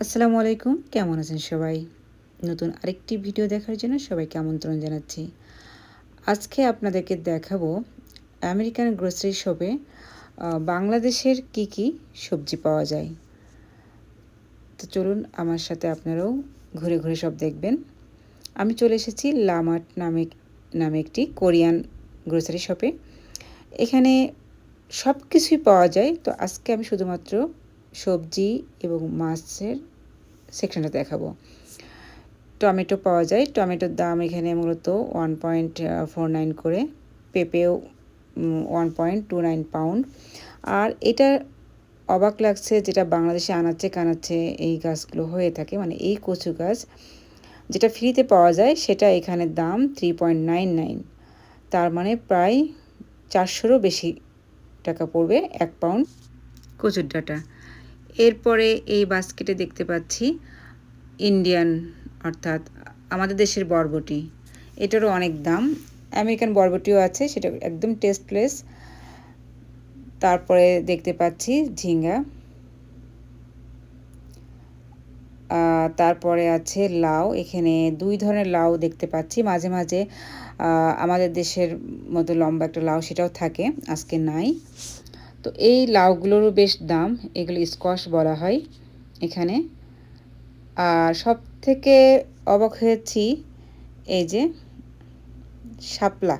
আসসালামু আলাইকুম। কেমন আছেন সবাই? নতুন আরেকটি ভিডিও দেখার জন্য সবাইকে আমন্ত্রণ জানাচ্ছি। আজকে আপনাদেরকে দেখাবো আমেরিকান গ্রোসারি শপে বাংলাদেশের কি কি সবজি পাওয়া যায়। তো চলুন আমার সাথে আপনারাও ঘুরে ঘুরে সব দেখবেন। আমি চলে এসেছি লামাট নামে নামে একটি কোরিয়ান গ্রোসারি শপে এখানে সব কিছুই পাওয়া যায়। তো আজকে আমি শুধুমাত্র সবজি এবং মাছের সেকশনটা দেখাবো। টমেটো পাওয়া যায়। টমেটোর দাম এখানে মূলত ওয়ান পয়েন্ট ফোর নাইন করে। পেঁপেও one point two nine pound আর এটা অবাক লাগছে যেটা বাংলাদেশে আনাচ্ছে, কানাচ্ছে এই গাছগুলো হয়ে থাকে। মানে এই কচু গাছ যেটা ফ্রিতে পাওয়া যায়, সেটা এখানে দাম থ্রি পয়েন্ট নাইন নাইন তার মানে প্রায় চারশোরও বেশি টাকা পড়বে এক পাউন্ড কচুর ডাটা। এরপরে এই বাস্কেটে দেখতে পাচ্ছি ইন্ডিয়ান, অর্থাৎ আমাদের দেশের বরবটি। এটারও অনেক দাম। আমেরিকান বরবটিও আছে, সেটা একদম টেস্টলেস তারপরে দেখতে পাচ্ছি ঝিঙ্গা। তারপরে আছে লাউ। এখানে দুই ধরনের লাউ দেখতে পাচ্ছি। মাঝে মাঝে আমাদের দেশের মতো লম্বা একটা লাউ সেটাও থাকে, আজকে নাই। তো এই লাউগুলোরও বেশ দাম, এগুলো স্কোয়াশ বলা হয় এখানে। আর সব থেকে অবাক হয়েছি এই যে শাপলা,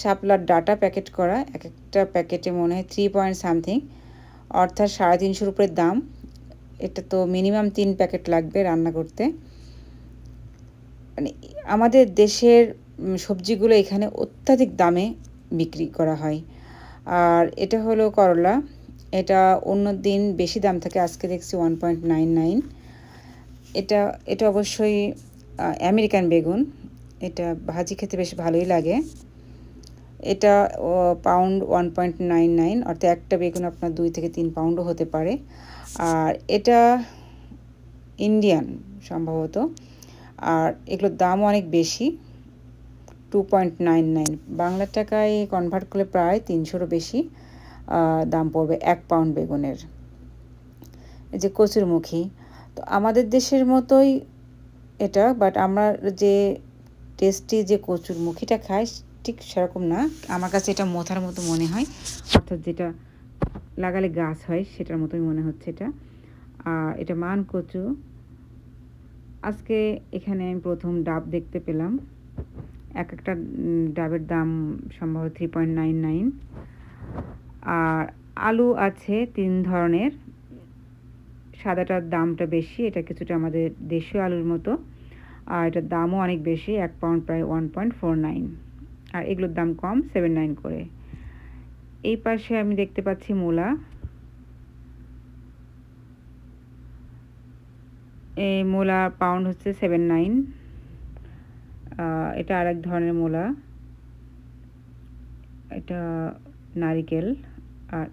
শাপলার ডাটা প্যাকেট করা এক একটা প্যাকেটে মনে হয় থ্রি পয়েন্ট সামথিং অর্থাৎ সাড়ে তিনশোর উপরে দাম। এটা তো মিনিমাম তিন প্যাকেট লাগবে রান্না করতে। মানে আমাদের দেশের সবজিগুলো এখানে অত্যাধিক দামে বিক্রি করা হয়। আর এটা হলো করলা। এটা অন্য দিন বেশি দাম থাকে, আজকে দেখছি ওয়ান পয়েন্ট নাইন নাইন এটা এটা অবশ্যই আমেরিকান বেগুন। এটা ভাজি খেতে বেশ ভালোই লাগে। এটা pound one point nine nine অর্থাৎ একটা বেগুন আপনার দুই থেকে তিন পাউন্ডও হতে পারে। আর এটা ইন্ডিয়ান সম্ভবত। আর এগুলোর দামও অনেক বেশি। Two point nine nine Bangla টাকায় কনভার্ট করলে প্রায় তিনশোরও বেশি দাম পড়বে এক পাউন্ড বেগুনের। এই যে কচুরমুখী, তো আমাদের দেশের মতোই এটা বাট আমরা যে টেস্টি যে কচুরমুখীটা খাই, ঠিক সেরকম না। আমার কাছে এটা মোথার মতো মনে হয়, অর্থাৎ যেটা লাগালে গাছ হয়, সেটার মতোই মনে হচ্ছে এটা। আর এটা মান কচু। আজকে এখানে আমি প্রথম ডাব দেখতে পেলাম। এক একটা ডাবের দাম সম্ভবত থ্রি পয়েন্ট নাইন নাইন আর আলু আছে তিন ধরনের। সাদাটার দামটা বেশি, এটা কিছুটা আমাদের দেশীয় আলুর মতো। আর এটার দামও অনেক বেশি, এক পাউন্ড প্রায় ওয়ান পয়েন্ট ফোর নাইন আর এগুলোর দাম কম সেভেন নাইন করে। এই পাশে আমি দেখতে পাচ্ছি মূলা। এই মূলা পাউন্ড হচ্ছে সেভেন নাইন এটা আরেক ধরনের মূলা। এটা নারিকেল আর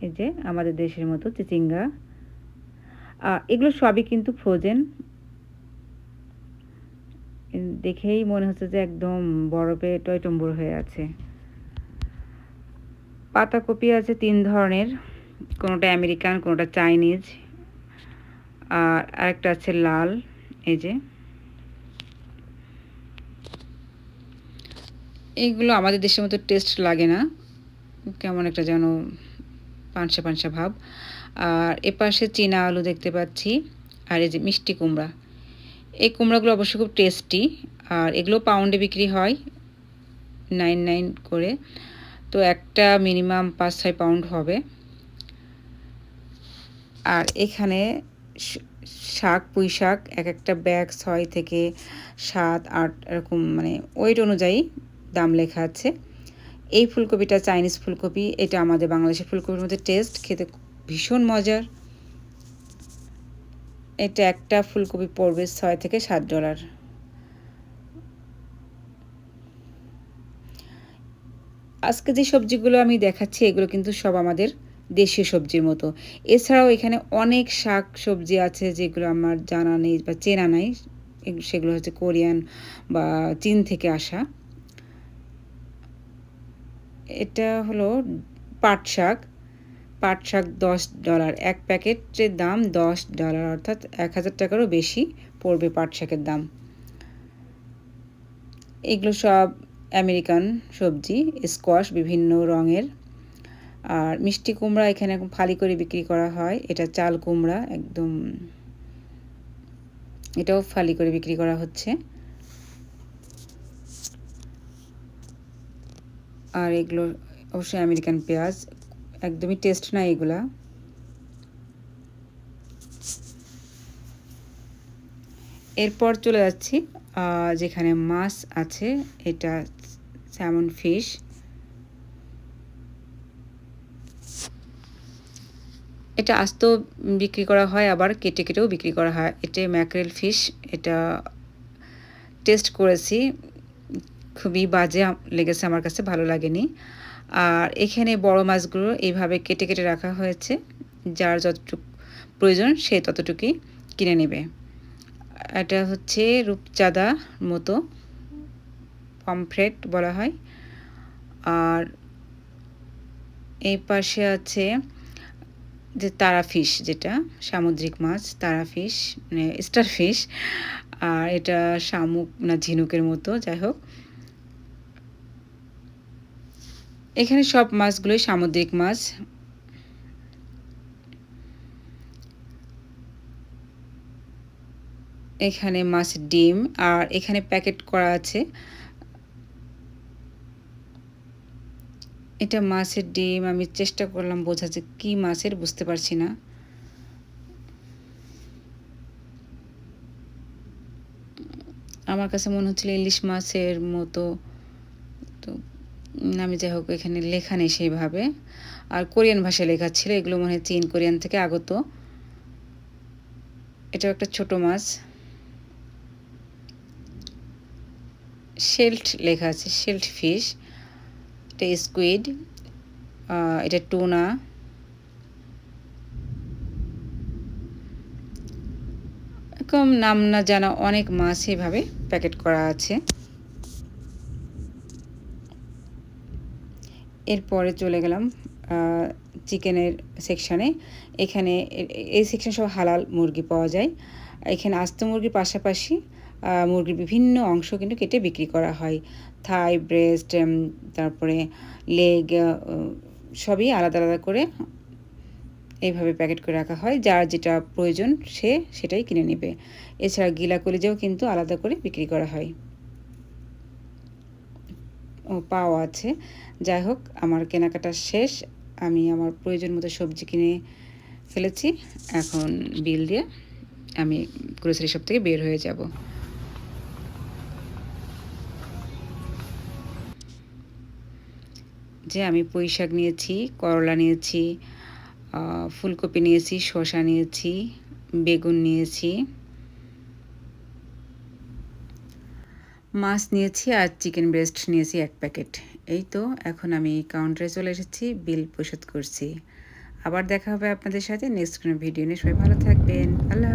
এই যে আমাদের দেশের মতো চিচিঙ্গা। এগুলো সবই কিন্তু ফ্রোজেন। দেখেই মনে হচ্ছে যে একদম বরফে টয়টম্বুর হয়ে আছে। পাতাকপি আছে তিন ধরনের, কোনোটা আমেরিকান, কোনোটা চাইনিজ। আর আরেকটা আছে লাল, এই যে। এইগুলো আমাদের দেশের মতো টেস্ট লাগে না। কেমন একটা যেন পানসা পানসা ভাব। আর এপাশে চীনা আলু দেখতে পাচ্ছি, আর এই যে মিষ্টি কুমড়া। এই কুমড়াগুলো অবশ্য খুব টেস্টি আর এগুলো পাউন্ডে বিক্রি হয় নাইন নাইন করে। তো একটা মিনিমাম পাঁচ ছয় পাউন্ড হবে। আর এখানে শাক, পুঁই শাক, এক একটা ব্যাগ ছয় থেকে সাত, আট, এরকম মানে ওয়েট অনুযায়ী দাম লেখা আছে। এই ফুলকপিটা চাইনিজ ফুলকপি, এটা আমাদের বাংলাদেশের ফুলকপির মধ্যে টেস্ট খেতে ভীষণ মজার। এটা একটা ফুলকপি পড়বে ছয় থেকে সাত ডলার। আজকে যে সবজিগুলো আমি দেখাচ্ছি, এগুলো কিন্তু সব আমাদের দেশীয় সবজির মতো। এছাড়াও এখানে অনেক শাক সবজি আছে যেগুলো আমার জানা নেই বা চেনা নাই। সেগুলো হচ্ছে কোরিয়ান বা চীন থেকে আসা। এটা হলো পাট শাক। পাট শাক দশ ডলার এক প্যাকেটের দাম দশ ডলার অর্থাৎ এক হাজার টাকারও বেশি পড়বে পাট শাকের দাম। এগুলো সব আমেরিকান সবজি, স্কোয়াশ বিভিন্ন রঙের। আর মিষ্টি কুমড়া এখানে ফালি করে বিক্রি করা হয়। এটা চাল কুমড়া, একদম এটাও ফালি করে বিক্রি করা হচ্ছে। আর এগুলো অবশ্যই আমেরিকান পেঁয়াজ। একদমই টেস্ট না এগুলা। এরপর চলে যাচ্ছি যেখানে মাছ আছে, এটা স্যামন ফিশ এটা আস্ত বিক্রি করা হয়, আবার কেটে কেটেও বিক্রি করা হয়। এটা ম্যাকরেল ফিশ এটা টেস্ট করেছি। খুবই বাজে লেগেছে আমার কাছে, ভালো লাগেনি। আর এখানে বড় মাছগুলো এইভাবে কেটে কেটে রাখা হয়েছে। যার যতটুকু প্রয়োজন সে ততটুকুই কিনে নেবে। এটা হচ্ছে রূপচাঁদা মতো পমফ্রেট বলা হয়। আর এই পাশে আছে যে তারা ফিশ যেটা, সামুদ্রিক মাছ তারা ফিশ মানে স্টার ফিশ আর এটা শামুক না ঝিনুকের মতো, যাই হোক। এখানে সব মাছগুলোই সামুদ্রিক মাছ। এখানে মাছের ডিম, আর এখানে প্যাকেট করা আছে। এটা মাছের ডিম, আমি চেষ্টা করলাম বোঝা যে কী মাছের, বুঝতে পারছি না। আমার কাছে মনে হচ্ছিল ইলিশ মাছের মতো আমি যাই হোক, এখানে লেখা নেই সেইভাবে। আর কোরিয়ান ভাষায় লেখা ছিল, এগুলো মনে হয় চীন, কোরিয়ান থেকে আগত। এটাও একটা ছোট মাছ। শেল্ট লেখা আছে, শেল্ট ফিশ। এটা স্কুইড এটা টুনা। এরকম নাম না জানা অনেক মাছ এভাবে প্যাকেট করা আছে। এরপরে চলে গেলাম চিকেনের সেকশানে। এখানে এই সেকশন সব হালাল মুরগি পাওয়া যায়। এখানে আস্ত মুরগির পাশাপাশি মুরগির বিভিন্ন অংশ কিন্তু কেটে বিক্রি করা হয়। থাই, ব্রেস্ট তারপরে লেগ সবই আলাদা আলাদা করে এইভাবে প্যাকেট করে রাখা হয়। যার যেটা প্রয়োজন সে সেটাই কিনে নেবে। এছাড়া গিলা কলিজাও কিন্তু আলাদা করে বিক্রি করা হয়। পাও আছে। যাই হোক, আমার কেনাকাটা শেষ। আমি আমার প্রয়োজন মতো সবজি কিনে ফেলেছি। এখন বিল দিয়ে আমি গ্রোসারি শপ থেকে বের হয়ে যাব। যে আমি পুঁই শাক নিয়েছি, করলা নিয়েছি ফুলকপি নিয়েছি, শসা নিয়েছি, বেগুন নিয়েছি। মাছ নিয়েছি আর চিকেন ব্রেস্ট নিয়েছি এক প্যাকেট। এই তো, এখন আমি কাউন্টারে চলে এসেছি, বিল পরিশোধ করছি। আবার দেখা হবে আপনাদের সাথে নেক্সট কোনো ভিডিও নিয়ে। সবাই ভালো থাকবেন। আল্লাহ